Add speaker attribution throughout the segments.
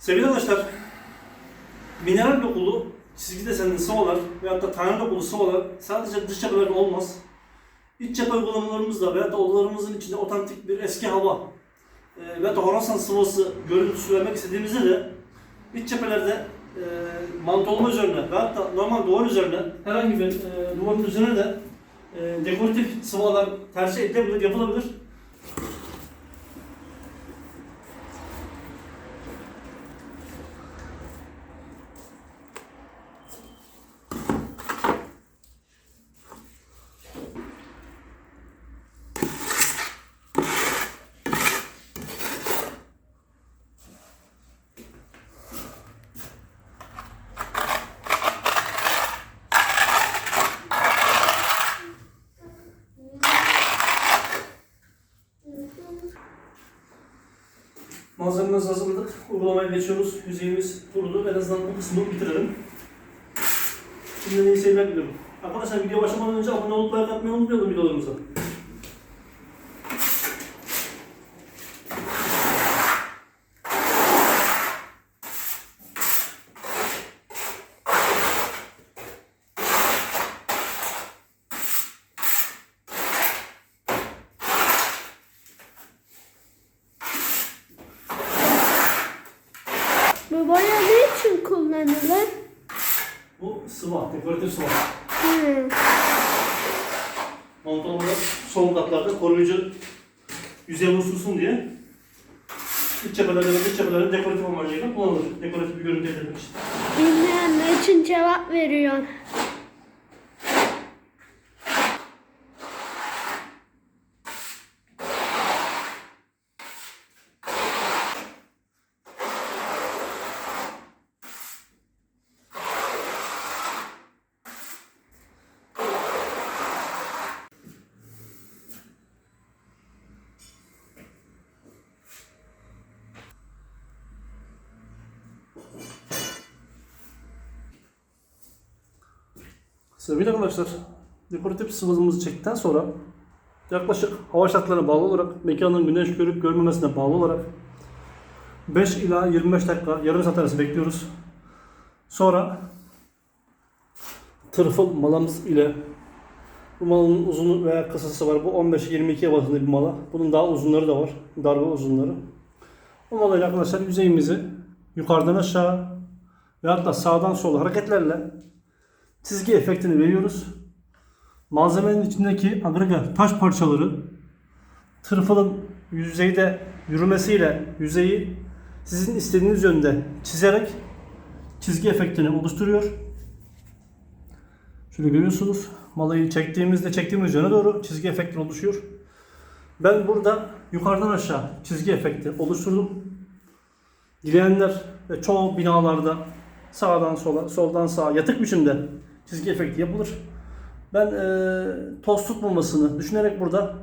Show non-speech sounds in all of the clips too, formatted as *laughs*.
Speaker 1: Sevgili arkadaşlar, mineral dokulu çizgi desenli sıvalar veyahut da tane dokulu sıvalar sadece dış cephelerde olmaz. İç cephe uygulamalarımızda veyahut da odalarımızın içinde otantik bir eski hava e, veyahut da Horasan sıvası görüntüsü vermek istediğimizde de iç cephelerde e, mantolama üzerine veyahut da normal duvar üzerine herhangi bir e, duvarın üzerine de e, dekoratif sıvalar tercih edilebilir, yapılabilir. Yüzeyimiz kurudu. En azından bu kısmını bitirelim. Şimdiden iyi seyirler diliyorum. Arkadaşlar video başlamadan önce abone olup like atmayı unutmayalım videolarımıza.
Speaker 2: Bu boya ne kullanılır?
Speaker 1: Bu sıva, dekoratif sıva.
Speaker 2: Hı.
Speaker 1: Pantolonda son katlarda koruyucu yüzey oluştursun diye iç cephelerde ve dış cephelerde dekoratif amacıyla kullanılır. Dekoratif bir görüntü elde etmek için.
Speaker 2: Bilmeyenler için cevap veriyor.
Speaker 1: Sevgili arkadaşlar, dekoratif sıvımızı çektikten sonra yaklaşık hava şartlarına bağlı olarak, mekanın güneş görüp görmemesine bağlı olarak 5 ila 25 dakika, yarım saat arası bekliyoruz. Sonra tırfıl malımız ile bu malın uzunu veya kısası var. Bu 15-22 arasında bir mala. Bunun daha uzunları da var. Darbe uzunları. O malayla arkadaşlar yüzeyimizi yukarıdan aşağı ve hatta sağdan sola hareketlerle çizgi efektini veriyoruz. Malzemenin içindeki agrega taş parçaları tırfılın yüzeyde yürümesiyle yüzeyi sizin istediğiniz yönde çizerek çizgi efektini oluşturuyor. Şöyle görüyorsunuz. Malayı çektiğimizde çektiğimiz yöne doğru çizgi efekti oluşuyor. Ben burada yukarıdan aşağı çizgi efekti oluşturdum. Dileyenler ve çoğu binalarda sağdan sola, soldan sağa yatık biçimde çizgi efekti yapılır. Ben e, toz tutmamasını düşünerek burada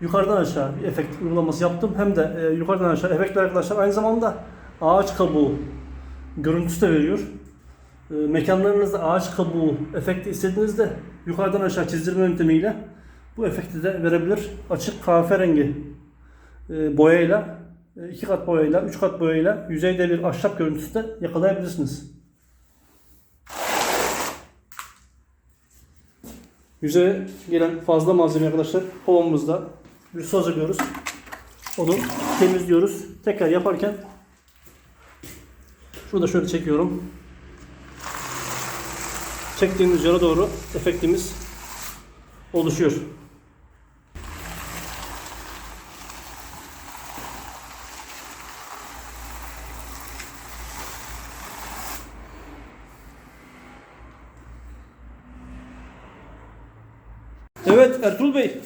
Speaker 1: yukarıdan aşağı bir efekt uygulaması yaptım. Hem de e, yukarıdan aşağı efektler arkadaşlar aynı zamanda ağaç kabuğu görüntüsü de veriyor. E, mekanlarınızda ağaç kabuğu efekti istediğinizde yukarıdan aşağı çizdirme yöntemiyle bu efekti de verebilir. Açık kahverengi e, boyayla, e, iki kat boyayla, üç kat boyayla yüzeyde bir ahşap görüntüsü de yakalayabilirsiniz. Yüzeye gelen fazla malzeme arkadaşlar kovamızda bir su hazırlıyoruz. Onu temizliyoruz. Tekrar yaparken şurada şöyle çekiyorum. Çektiğimiz yöne doğru efektimiz oluşuyor. Evet Ertuğrul Bey.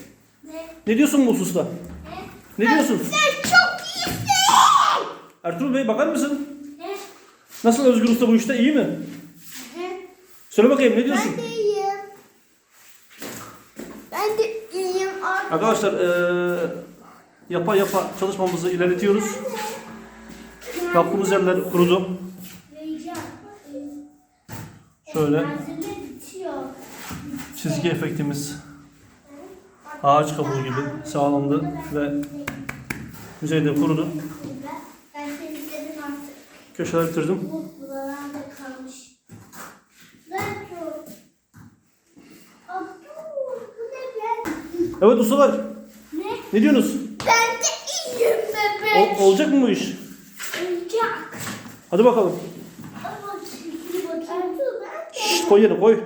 Speaker 2: Ne?
Speaker 1: Ne diyorsun bu hususta? Ne diyorsun?
Speaker 2: Sen çok iyisin.
Speaker 1: Ertuğrul Bey bakar mısın?
Speaker 2: Ne?
Speaker 1: Nasıl Özgür Usta bu işte iyi mi?
Speaker 2: Ne?
Speaker 1: Söyle bakayım ne diyorsun?
Speaker 2: Ben de iyiyim. Ben de iyiyim. Abi.
Speaker 1: Arkadaşlar eee yapa yapa çalışmamızı ilerletiyoruz. Yaptığımız yerler kurudu. Şöyle çizgi efektimiz ağaç kabuğu gibi sağlamdı ve yüzeyde kurudu.
Speaker 2: Ben temizledim artık.
Speaker 1: Köşeler bitirdim.
Speaker 2: Bu buralarda kalmış.
Speaker 1: Evet ustalar.
Speaker 2: Ne?
Speaker 1: Ne diyorsunuz?
Speaker 2: Ben de iyiyim bebek.
Speaker 1: O- olacak mı bu iş?
Speaker 2: Olacak.
Speaker 1: Hadi bakalım. Şş, koy yerine koy.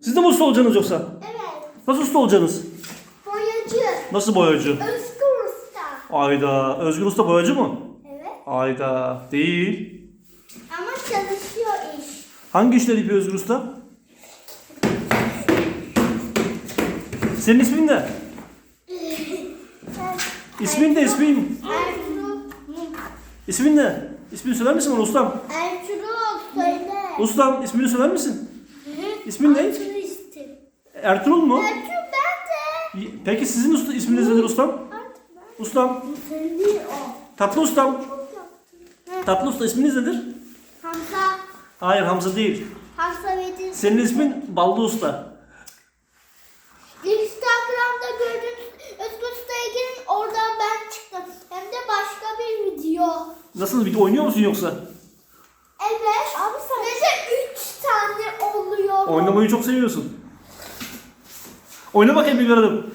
Speaker 1: Siz de mi usta olacaksınız yoksa?
Speaker 2: Evet.
Speaker 1: Nasıl usta olacaksınız? Nasıl boyacı?
Speaker 2: Özgür Usta.
Speaker 1: Ayda. Özgür Usta boyacı mı?
Speaker 2: Evet.
Speaker 1: Ayda. Değil.
Speaker 2: Ama çalışıyor iş.
Speaker 1: Hangi işleri yapıyor Özgür Usta? Senin ismin ne? *laughs* İsmin de ismin.
Speaker 2: Ertuğrul.
Speaker 1: İsmin ne? İsmini söyler misin bana ustam?
Speaker 2: Ertuğrul söyle.
Speaker 1: Ustam ismini söyler misin? İsmin ne?
Speaker 2: Ertuğrul istim.
Speaker 1: Ertuğrul mu?
Speaker 2: Ertuğrul
Speaker 1: Peki sizin usta, isminiz nedir ustam? Ustam. Tatlı ustam. Tatlı usta isminiz nedir?
Speaker 2: Hamza.
Speaker 1: Hayır Hamza değil.
Speaker 2: Hamza Vedir.
Speaker 1: Senin ismin Ballı Usta.
Speaker 2: Instagram'da gördüğünüz Özgür Usta'ya girin oradan ben çıktım. Hem de başka bir video.
Speaker 1: Nasıl video oynuyor musun yoksa?
Speaker 2: Evet. Abi sen. Ve de 3 tane oluyor.
Speaker 1: Oynamayı çok seviyorsun. Oyna bakayım bir görelim.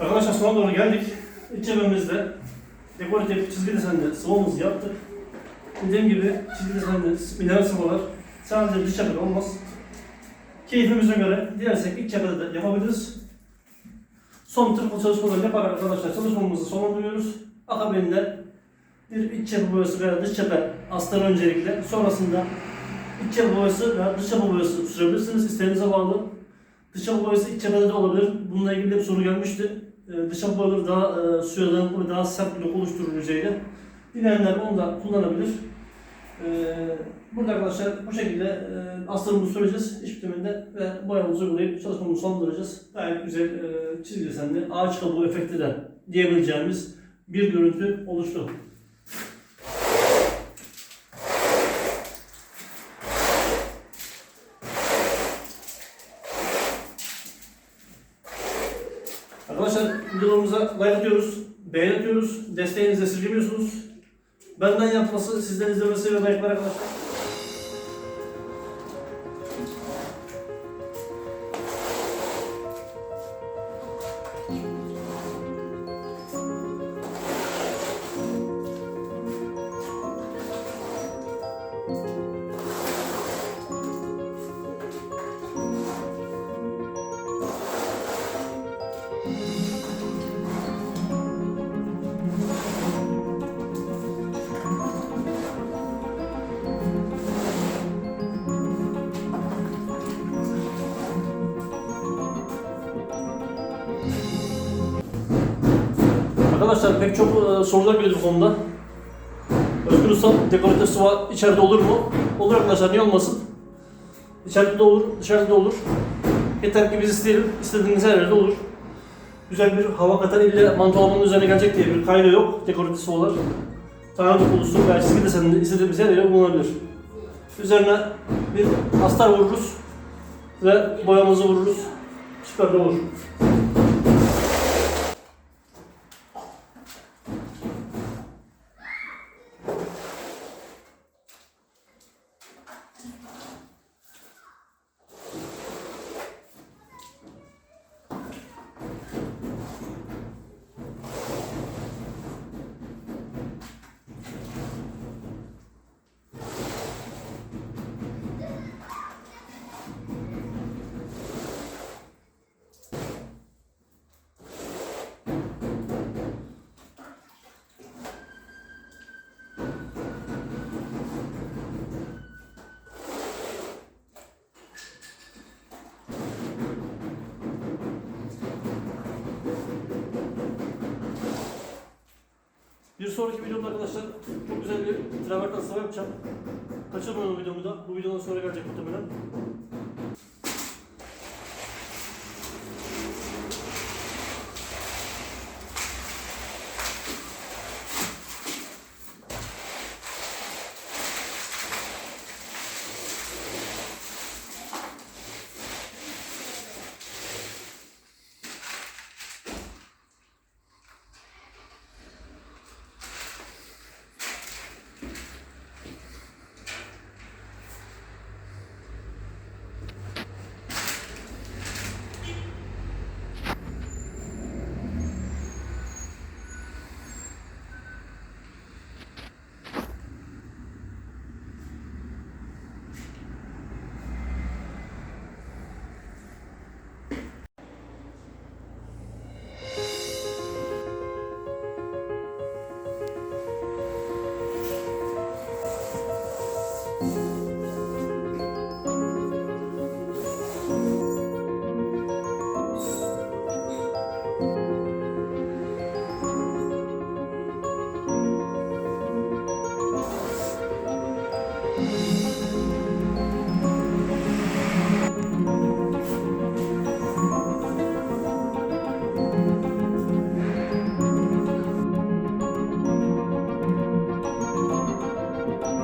Speaker 1: Arkadaşlar sona doğru geldik. İç cebimizde dekoratif çizgi desenli sıvamızı yaptık. Dediğim gibi çizgi desenli mineral sıvalar sadece dış cephede olmaz. Keyfimize göre dilersek iç cephede de yapabiliriz. Son tırpıl çalışmaları yaparak arkadaşlar çalışmamızı sonlandırıyoruz. Akabinde bir iç cephe boyası veya dış cephe astar öncelikle. Sonrasında iç cephe boyası veya dış cephe boyası sürebilirsiniz. İsteğinize bağlı. Dış cephe boyası iç cephede de olabilir. Bununla ilgili bir soru gelmişti. Ee, dış daha e, suya dayanıklı ve daha sert bir doku oluşturulacağıyla. Dileyenler onu da kullanabilir. Ee, burada arkadaşlar bu şekilde e, astarımızı süreceğiş. İş bitiminde ve boyamızı uygulayıp çalışmamızı sonlandıracağız. Gayet güzel e, çizgi desenli ağaç kabuğu efekti de diyebileceğimiz bir görüntü oluştu. Arkadaşlar videolarımıza like atıyoruz, beğeni atıyoruz, desteğinizi esirgemiyorsunuz. Benden yapması, sizden izlemesi ve like'lar arkadaşlar. Arkadaşlar pek çok e, sorular geliyor bu konuda. Özgür Usta dekoratif sıva içeride olur mu? Olur arkadaşlar niye olmasın? İçeride de olur, dışarıda da olur. Yeter ki biz isteyelim, istediğiniz her yerde olur. Güzel bir hava katan ille mantolamanın üzerine gelecek diye bir kaydı yok dekoratif sıvalar. Tane dokulusu veya çizgi deseninde istediğimiz her yere bulunabilir. Üzerine bir astar vururuz ve boyamızı vururuz. Süper olur. Bir sonraki videomda arkadaşlar çok güzel bir traverten sıva yapacağım. Kaçırmayın o videomu da. Bu videodan sonra gelecek muhtemelen.